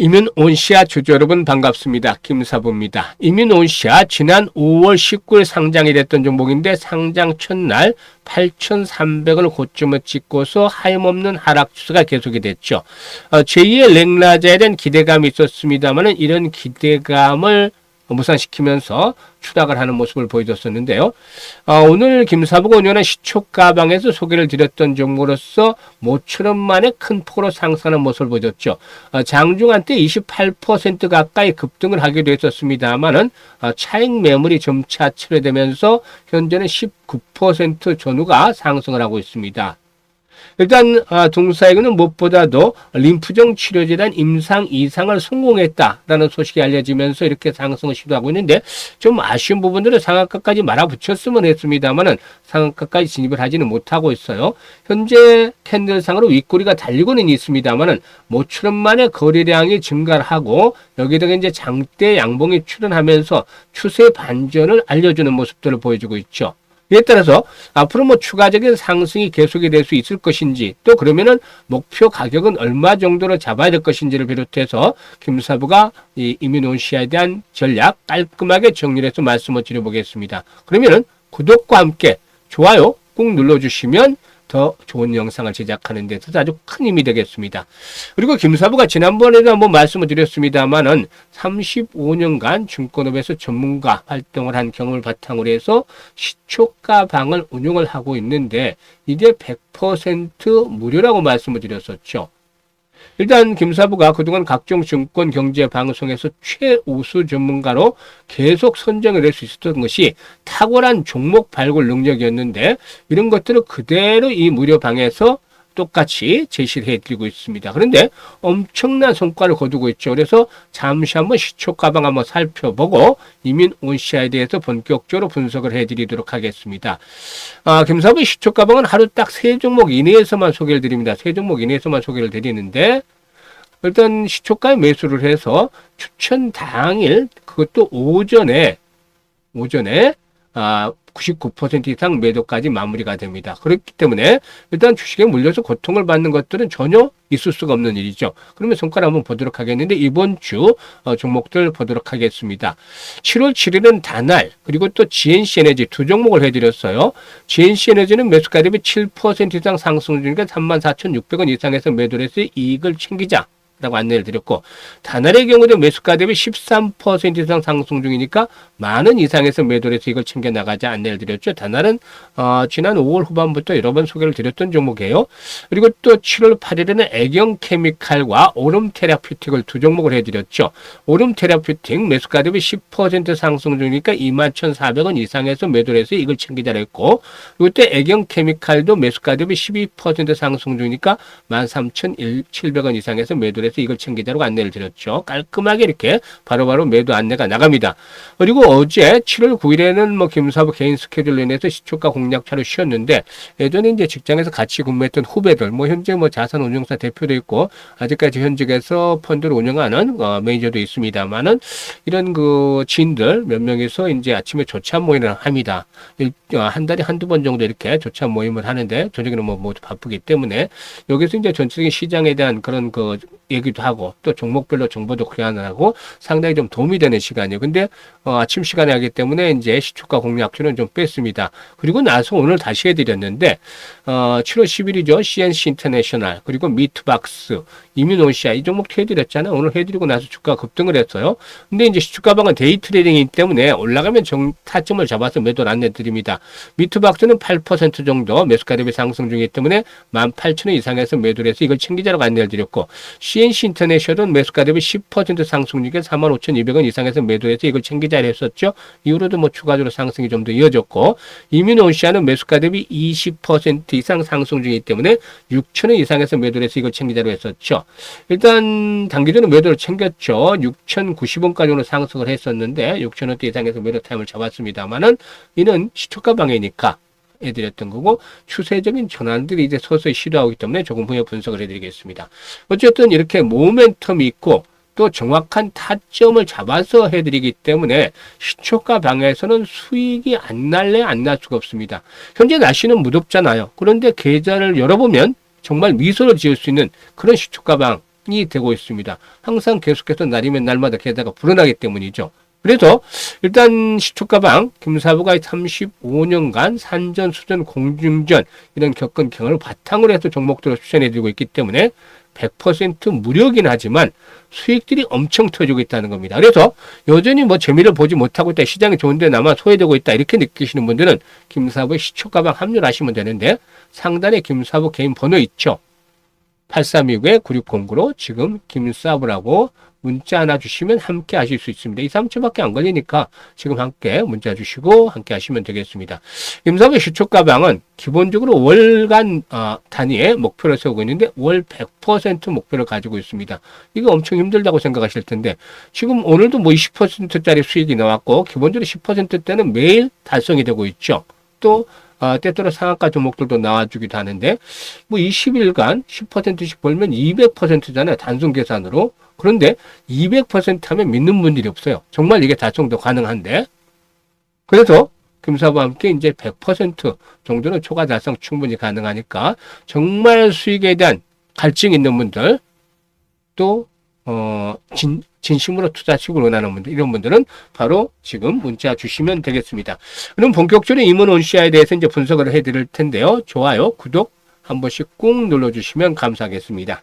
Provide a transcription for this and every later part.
이민온시아 주주 여러분 반갑습니다. 김사부입니다. 이민온시아 지난 5월 19일 상장이 됐던 종목인데 상장 첫날 8,300원을 고점을 찍고서 하염없는 하락 추세가 계속이 됐죠. 어, 제2의 랭라자에 대한 기대감이 있었습니다만 이런 기대감을 무산시키면서 추락을 하는 모습을 보여줬었는데요. 어, 오늘 김사부가 운영하는 시초가방에서 소개를 드렸던 종목으로서 모처럼 만에 큰 폭으로 상승하는 모습을 보여줬죠. 어, 장중한 때 28% 가까이 급등을 하기도 했었습니다만은 어, 차익 매물이 점차 철회되면서 현재는 19% 전후가 상승을 하고 있습니다. 일단 아, 동사에게는 무엇보다도 림프종 치료제단 임상 이상을 성공했다라는 소식이 알려지면서 이렇게 상승을 시도하고 있는데 좀 아쉬운 부분들은 상한가까지 말아붙였으면 했습니다만은 상한가까지 진입을 하지는 못하고 있어요. 현재 캔들상으로 윗꼬리가 달리고는 있습니다만은 모처럼 만에 거래량이 증가를 하고 여기다가 이제 장대 양봉이 출현하면서 추세 반전을 알려주는 모습들을 보여주고 있죠. 이에 따라서 앞으로 뭐 추가적인 상승이 계속이 될 수 있을 것인지 또 그러면은 목표 가격은 얼마 정도로 잡아야 될 것인지를 비롯해서 김사부가 이 이민온시아에 대한 전략 깔끔하게 정리를 해서 말씀을 드려보겠습니다. 그러면은 구독과 함께 좋아요 꾹 눌러주시면 더 좋은 영상을 제작하는 데 있어서 아주 큰 힘이 되겠습니다. 그리고 김사부가 지난번에도 한번 말씀을 드렸습니다만은 35년간 증권업에서 전문가 활동을 한 경험을 바탕으로 해서 시초가 방을 운영을 하고 있는데 이제 100% 무료라고 말씀을 드렸었죠. 일단 김사부가 그동안 각종 증권 경제 방송에서 최우수 전문가로 계속 선정을 될수 있었던 것이 탁월한 종목 발굴 능력이었는데 이런 것들을 그대로 이 무료 방에서 똑같이 제시를 해드리고 있습니다. 그런데 엄청난 성과를 거두고 있죠. 그래서 잠시 한번 시초 가방 한번 살펴보고 이민 온시아에 대해서 본격적으로 분석을 해드리도록 하겠습니다. 아, 김사부 시초 가방은 하루 딱 세 종목 이내에서만 소개를 드립니다. 세 종목 이내에서만 소개를 드리는데 일단 시초가에 매수를 해서 추천 당일 그것도 오전에 오전에 아, 99% 이상 매도까지 마무리가 됩니다. 그렇기 때문에 일단 주식에 물려서 고통을 받는 것들은 전혀 있을 수가 없는 일이죠. 그러면 성과를 한번 보도록 하겠는데 이번 주 어, 종목들 보도록 하겠습니다. 7월 7일은 다날 그리고 또 GNC 에너지 두 종목을 해드렸어요. GNC 에너지는 매수가 대비 7% 이상 상승 중이니까 34,600원 이상에서 매도를 해서 이익을 챙기자. 라고 안내를 드렸고 다날의 경우도 매수가 대비 13% 이상 상승 중이니까 많은 이상에서 매도를 해서 이걸 챙겨 나가자 안내를 드렸죠. 다날은 어, 지난 5월 후반부터 여러 번 소개를 드렸던 종목이에요. 그리고 또 7월 8일에는 애경 케미칼과 오름 테라퓨틱을 두 종목을 해드렸죠. 오름 테라퓨틱 매수가 대비 10% 상승 중이니까 21,400원 이상에서 매도를 해서 이걸 챙기자 했고 그리고 또 애경 케미칼도 매수가 대비 12% 상승 중이니까 13,700원 이상에서 매도를 그래서 이걸 챙기자고 안내를 드렸죠. 깔끔하게 이렇게 바로바로 바로 매도 안내가 나갑니다. 그리고 어제 7월 9일에는 뭐 김사부 개인 스케줄로 인해서 시초가 공략차를 쉬었는데 예전에 이제 직장에서 같이 근무했던 후배들 뭐 현재 뭐 자산 운용사 대표도 있고 아직까지 현직에서 펀드를 운영하는 어, 매니저도 있습니다만은 이런 그 지인들 몇 명이서 이제 아침에 조찬 모임을 합니다. 일, 어, 한 달에 한두 번 정도 이렇게 조찬 모임을 하는데 저녁에는 뭐 모두 바쁘기 때문에 여기서 이제 전체적인 시장에 대한 그런 그 얘기도 하고 또 종목별로 정보도 교환하고 상당히 좀 도움이 되는 시간이에요. 근데 어, 아침 시간에 하기 때문에 이제 시초가 공략주는 좀 뺐습니다. 그리고 나서 오늘 다시 해드렸는데 어, 7월 10일이죠. CNC 인터내셔널 그리고 미트박스 이민오시아 이 종목 해드렸잖아요. 오늘 해드리고 나서 주가 급등을 했어요. 근데 이제 시초가방은 데이 트레이딩이기 때문에 올라가면 정, 타점을 잡아서 매도를 안내드립니다. 미트박스는 8% 정도 매수가 대비 상승 중이기 때문에 18,000원 이상에서 매도를 해서 이걸 챙기자라고 안내를 드렸고 CNC 인터내셔널은 매수가 대비 10% 상승 중에 45,200원 이상에서 매도해서 이걸 챙기자 했었죠. 이후로도 뭐 추가적으로 상승이 좀 더 이어졌고 이민오시아는 매수가 대비 20% 이상 상승 중이기 때문에 6,000원 이상에서 매도를 해서 이걸 챙기자로 했었죠. 일단 단기적으로 매도를 챙겼죠. 6,090원까지는 상승을 했었는데 6,000원대 이상에서 매도 타임을 잡았습니다만은 이는 시초가 방해니까 해드렸던 거고 추세적인 전환들이 이제 서서히 시도하기 때문에 조금 후에 분석을 해드리겠습니다. 어쨌든 이렇게 모멘텀이 있고 또 정확한 타점을 잡아서 해드리기 때문에 시초가 방에서는 수익이 안 날래 안 날 수가 없습니다. 현재 날씨는 무덥잖아요. 그런데 계좌를 열어보면 정말 미소를 지을 수 있는 그런 시초 가 방 상장이 되고 있습니다. 항상 계속해서 날이면 날마다 게다가 불어나기 때문이죠. 그래서 일단 시초가방 김사부가 35년간 산전, 수전, 공중전 이런 겪은 경험을 바탕으로 해서 종목들을 추천해드리고 있기 때문에 100% 무료긴 하지만 수익들이 엄청 터지고 있다는 겁니다. 그래서 여전히 뭐 재미를 보지 못하고 있다, 시장이 좋은데 나만 소외되고 있다 이렇게 느끼시는 분들은 김사부의 시초가방 합류를 하시면 되는데 상단에 김사부 개인 번호 있죠. 8329-9609로 지금 김사부라고 문자 하나 주시면 함께 하실 수 있습니다. 2, 3초밖에 안 걸리니까 지금 함께 문자 주시고 함께 하시면 되겠습니다. 임사부의 시초 가방은 기본적으로 월간 어, 단위의 목표를 세우고 있는데 월 100% 목표를 가지고 있습니다. 이거 엄청 힘들다고 생각하실 텐데 지금 오늘도 뭐 20%짜리 수익이 나왔고 기본적으로 10%대는 매일 달성이 되고 있죠. 또 어, 때때로 상한가 종목들도 나와주기도 하는데 뭐 20일간 10%씩 벌면 200%잖아요. 단순 계산으로. 그런데 200% 하면 믿는 분들이 없어요. 정말 이게 달성도 가능한데. 그래서 금사부와 함께 이제 100% 정도는 초과 달성 충분히 가능하니까 정말 수익에 대한 갈증 있는 분들 또 어, 진, 진심으로 투자식을 원하는 분들, 이런 분들은 바로 지금 문자 주시면 되겠습니다. 그럼 본격적으로 임원 온시아에 대해서 이제 분석을 해드릴 텐데요. 좋아요, 구독 한 번씩 꾹 눌러주시면 감사하겠습니다.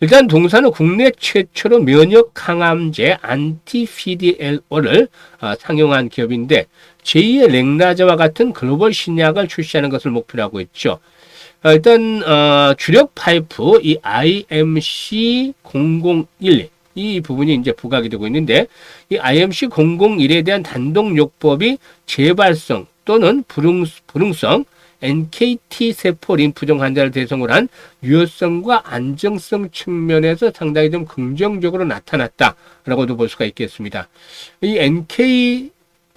일단 동사는 국내 최초로 면역 강암제 안티피디엘오를 어, 상용한 기업인데 제2의 렉나자와 같은 글로벌 신약을 출시하는 것을 목표로 하고 있죠. 어, 일단 어, 주력 파이프 이 IMC 001 이 부분이 이제 부각이 되고 있는데 이 IMC 001에 대한 단독 요법이 재발성 또는 불응, 불응성 NKT 세포 림프종 환자를 대상으로 한 유효성과 안정성 측면에서 상당히 좀 긍정적으로 나타났다라고도 볼 수가 있겠습니다. 이 NK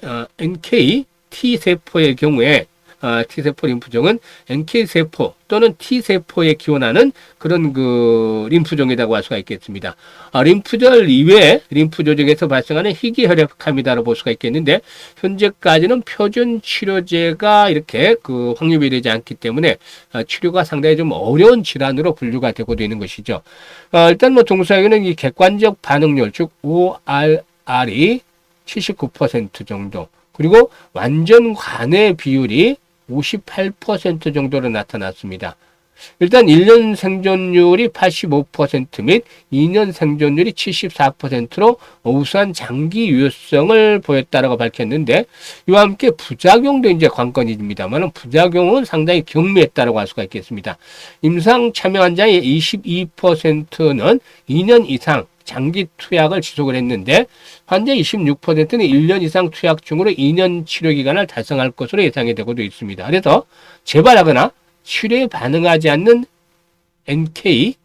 어, NK T 세포의 경우에 어, T세포 림프종은 NK세포 또는 T세포에 기원하는 그런 그 림프종이라고 할 수가 있겠습니다. 아, 림프절 이외에 림프 조직에서 발생하는 희귀혈액암이다라고 볼 수가 있겠는데 현재까지는 표준 치료제가 이렇게 그 확립이 되지 않기 때문에 아, 치료가 상당히 좀 어려운 질환으로 분류가 되고 있는 것이죠. 아, 일단 뭐 동사에는 이 객관적 반응률 즉 ORR이 79% 정도 그리고 완전 관해 비율이 58% 정도로 나타났습니다. 일단 1년 생존율이 85%및 2년 생존율이 74%로 우수한 장기 유효성을 보였다라고 밝혔는데 이와 함께 부작용도 이제 관건입니다만 부작용은 상당히 경미했다라고 할 수가 있겠습니다. 임상 참여 환자의 22%는 2년 이상 장기 투약을 지속을 했는데 환자 26%는 1년 이상 투약 중으로 2년 치료 기간을 달성할 것으로 예상이 되고 도 있습니다. 그래서 재발하거나 치료에 반응하지 않는 NK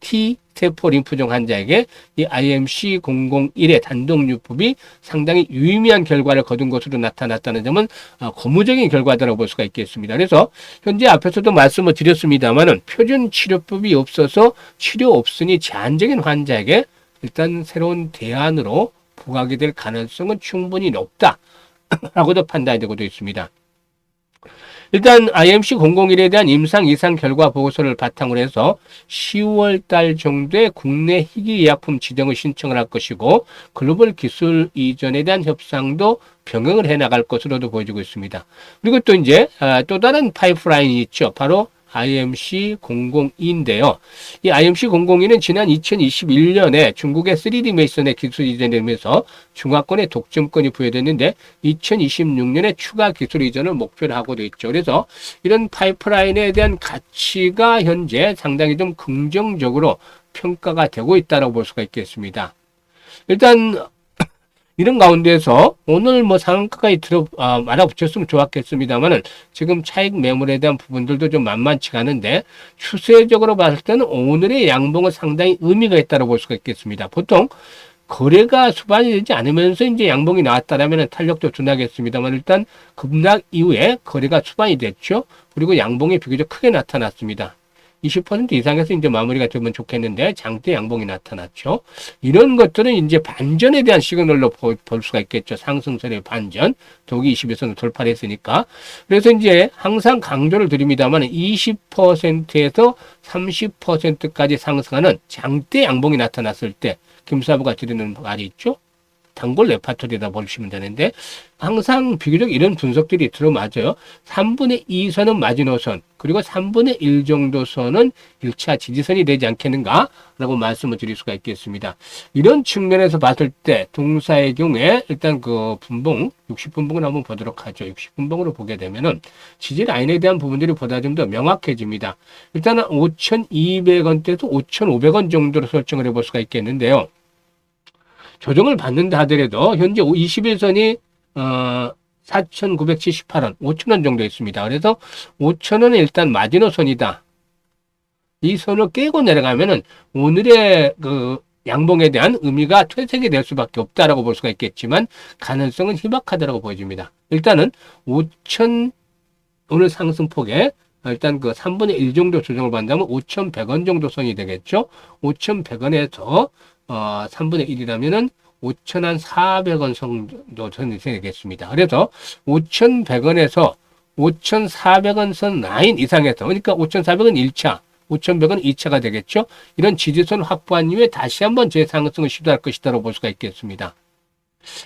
T 세포 림프종 환자에게 이 IMC 001의 단독 유법이 상당히 유의미한 결과를 거둔 것으로 나타났다는 점은 어, 고무적인 결과다라고 볼 수가 있겠습니다. 그래서 현재 앞에서도 말씀을 드렸습니다만은 표준 치료법이 없어서 치료 없으니 제한적인 환자에게 일단 새로운 대안으로 부각이 될 가능성은 충분히 높다 라고도 판단이 되고도 있습니다. 일단 IMC 001에 대한 임상 이상 결과 보고서를 바탕으로 해서 10월 달 정도에 국내 희귀의약품 지정을 신청을 할 것이고 글로벌 기술 이전에 대한 협상도 병행을 해 나갈 것으로도 보여지고 있습니다. 그리고 또 이제 아, 또 다른 파이프라인이 있죠. 바로 IMC 002인데요. 이 IMC 002는 지난 2021년에 중국의 3D 메이슨의 기술 이전되면서 중화권의 독점권이 부여됐는데 2026년에 추가 기술 이전을 목표로 하고도 있죠. 그래서 이런 파이프라인에 대한 가치가 현재 상당히 좀 긍정적으로 평가가 되고 있다고 볼 수가 있겠습니다. 일단 이런 가운데서 오늘 뭐 상한가까지 들어 아, 말아붙였으면 좋았겠습니다만은 지금 차익 매물에 대한 부분들도 좀 만만치가 않은데 추세적으로 봤을 때는 오늘의 양봉은 상당히 의미가 있다고 볼 수가 있겠습니다. 보통 거래가 수반이 되지 않으면서 이제 양봉이 나왔다라면 탄력도 둔하겠습니다만 일단 급락 이후에 거래가 수반이 됐죠. 그리고 양봉이 비교적 크게 나타났습니다. 20% 이상에서 이제 마무리가 되면 좋겠는데 장대 양봉이 나타났죠. 이런 것들은 이제 반전에 대한 시그널로 보- 볼 수가 있겠죠. 상승선의 반전. 독이 20에서는 돌파를 했으니까. 그래서 이제 항상 강조를 드립니다만 20%에서 30%까지 상승하는 장대 양봉이 나타났을 때 김사부가 드리는 말이 있죠. 단골 레파토리다 보시면 되는데 항상 비교적 이런 분석들이 들어맞아요. 3분의 2선은 마지노선 그리고 3분의 1 정도 선은 1차 지지선이 되지 않겠는가 라고 말씀을 드릴 수가 있겠습니다. 이런 측면에서 봤을 때 동사의 경우에 일단 그 분봉 60분봉을 한번 보도록 하죠. 60분봉으로 보게 되면은 지지 라인에 대한 부분들이 보다 좀 더 명확해집니다. 일단은 5,200원대에서 5,500원 정도로 설정을 해볼 수가 있겠는데요. 조정을 받는다 하더라도 현재 21선이 어 4,978원, 5,000원 정도 있습니다. 그래서 5,000원은 일단 마지노선이다. 이 선을 깨고 내려가면은 오늘의 그 양봉에 대한 의미가 퇴색이 될 수밖에 없다라고 볼 수가 있겠지만 가능성은 희박하다라고 보여집니다. 일단은 5,000 오늘 상승폭에 일단 그 3분의 1 정도 조정을 받는다면 5,100원 정도 선이 되겠죠. 5,100원에서 어, 3분의 1이라면은 5,400원 정도 선이 되겠습니다. 그래서 5,100원에서 5,400원 선 라인 이상에서 그러니까 5,400원 1차, 5,100원 2차가 되겠죠. 이런 지지선 확보한 이후에 다시 한번 재상승을 시도할 것이다라고 볼 수가 있겠습니다.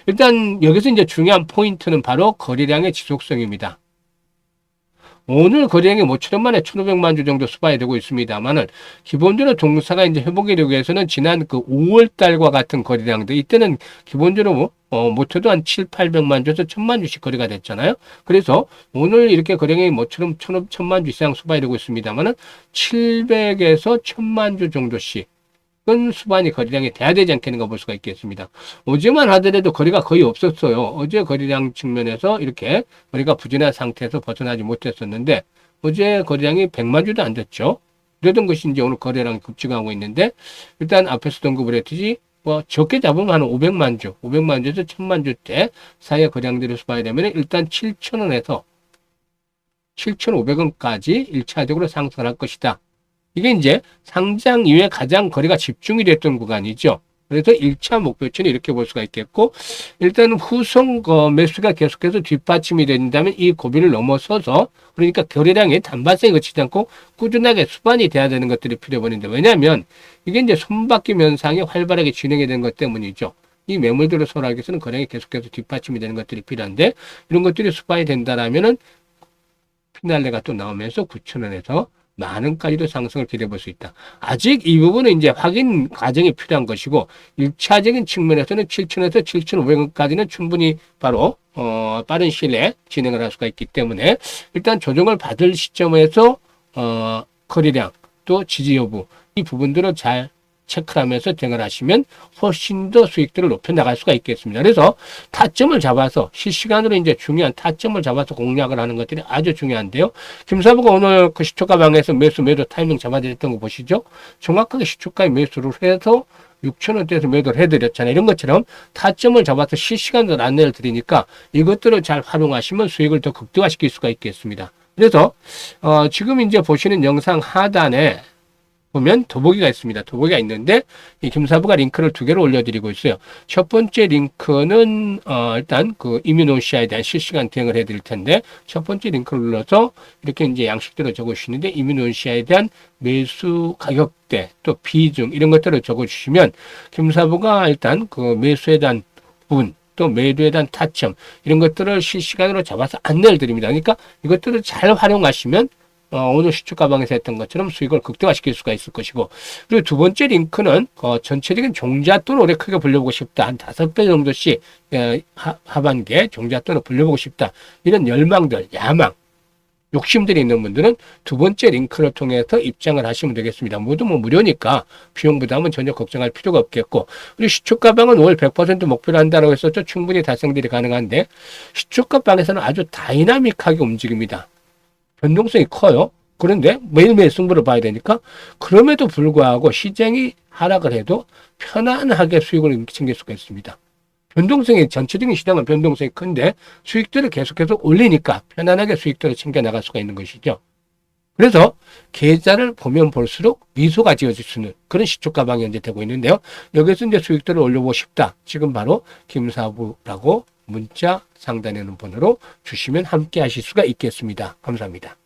일단 여기서 이제 중요한 포인트는 바로 거래량의 지속성입니다. 오늘 거래량이 모처럼 만에 1,500만 주 정도 수반이 되고 있습니다만은 기본적으로 동사가 이제 회복이 되기 위해서는 지난 그 5월 달과 같은 거래량들 이때는 기본적으로 어, 못해도 한 7, 800만 주에서 1000만 주씩 거래가 됐잖아요. 그래서 오늘 이렇게 거래량이 모처럼 1,000, 1000만 주 이상 수반이 되고 있습니다만은 700에서 1000만 주 정도씩 은 수반이 거래량이 돼야 되지 않겠는가 볼 수가 있겠습니다. 어제만 하더라도 거래가 거의 없었어요. 어제 거래량 측면에서 이렇게 거래가 부진한 상태에서 벗어나지 못했었는데 어제 거래량이 100만 주도 안 됐죠. 그러던 것이 이제 오늘 거래량이 급증하고 있는데 일단 앞에서 했듯이 뭐 적게 잡으면 한 500만 주, 500만 주에서 1000만 주대 사이의 거래량들을 수반이 되면 일단 7,000원에서 7,500원까지 1차적으로 상승할 것이다. 이게 이제 상장 이후에 가장 거래가 집중이 됐던 구간이죠. 그래서 1차 목표치는 이렇게 볼 수가 있겠고, 일단 후송 어, 매수가 계속해서 뒷받침이 된다면 이 고비를 넘어서서, 그러니까 거래량이 단발성이 거치지 않고 꾸준하게 수반이 돼야 되는 것들이 필요해버리는데, 왜냐하면 이게 이제 손바퀴 면상이 활발하게 진행이 된 것 때문이죠. 이 매물들을 소화하기 위해서는 거래량이 계속해서 뒷받침이 되는 것들이 필요한데, 이런 것들이 수반이 된다라면은 피날레가 또 나오면서 9,000원에서 만 원까지도 상승을 기대해 수 있다. 아직 이 부분은 이제 확인 과정이 필요한 것이고, 일차적인 측면에서는 7,000에서 7,500원까지는 충분히 바로, 어, 빠른 시일 내에 진행을 할 수가 있기 때문에, 일단 조정을 받을 시점에서, 어, 거래량, 또 지지 여부, 이 부분들을 잘 체크를 하면서 대응을 하시면 훨씬 더 수익들을 높여 나갈 수가 있겠습니다. 그래서 타점을 잡아서 실시간으로 이제 중요한 타점을 잡아서 공략을 하는 것들이 아주 중요한데요. 김사부가 오늘 그 시초가 방에서 매수 매도 타이밍 잡아드렸던 거 보시죠. 정확하게 시초가에 매수를 해서 6천원대에서 매도를 해드렸잖아요. 이런 것처럼 타점을 잡아서 실시간으로 안내를 드리니까 이것들을 잘 활용하시면 수익을 더 극대화시킬 수가 있겠습니다. 그래서 어, 지금 이제 보시는 영상 하단에 보면 더보기가 있습니다. 더보기가 있는데 이 김사부가 링크를 두 개로 올려드리고 있어요. 첫 번째 링크는 어, 일단 그 이뮤노시아에 대한 실시간 대응을 해드릴 텐데 첫 번째 링크를 눌러서 이렇게 이제 양식대로 적어주시는데 이뮤노시아에 대한 매수 가격대 또 비중 이런 것들을 적어주시면 김사부가 일단 그 매수에 대한 부분 또 매도에 대한 타점 이런 것들을 실시간으로 잡아서 안내를 드립니다. 그러니까 이것들을 잘 활용하시면 어, 오늘 시초 가방에서 했던 것처럼 수익을 극대화시킬 수가 있을 것이고 그리고 두 번째 링크는 어, 전체적인 종잣돈 오래 크게 불려보고 싶다 한 다섯 배 정도씩 에, 하, 하반기에 종잣돈을 불려보고 싶다 이런 열망들 야망 욕심들이 있는 분들은 두 번째 링크를 통해서 입장을 하시면 되겠습니다. 모두 뭐 무료니까 비용 부담은 전혀 걱정할 필요가 없겠고 그리고 시초가방은 월 100% 목표로 한다고 했었죠. 충분히 달성들이 가능한데 시초가방에서는 아주 다이나믹하게 움직입니다. 변동성이 커요. 그런데 매일매일 승부를 봐야 되니까 그럼에도 불구하고 시장이 하락을 해도 편안하게 수익을 챙길 수가 있습니다. 변동성이 전체적인 시장은 변동성이 큰데 수익들을 계속해서 올리니까 편안하게 수익들을 챙겨 나갈 수가 있는 것이죠. 그래서 계좌를 보면 볼수록 미소가 지어질 수 있는 그런 시초 가방이 현재 되고 있는데요. 여기서 이제 수익들을 올려보고 싶다. 지금 바로 김사부라고 문자 상단에 있는 번호로 주시면 함께 하실 수가 있겠습니다. 감사합니다.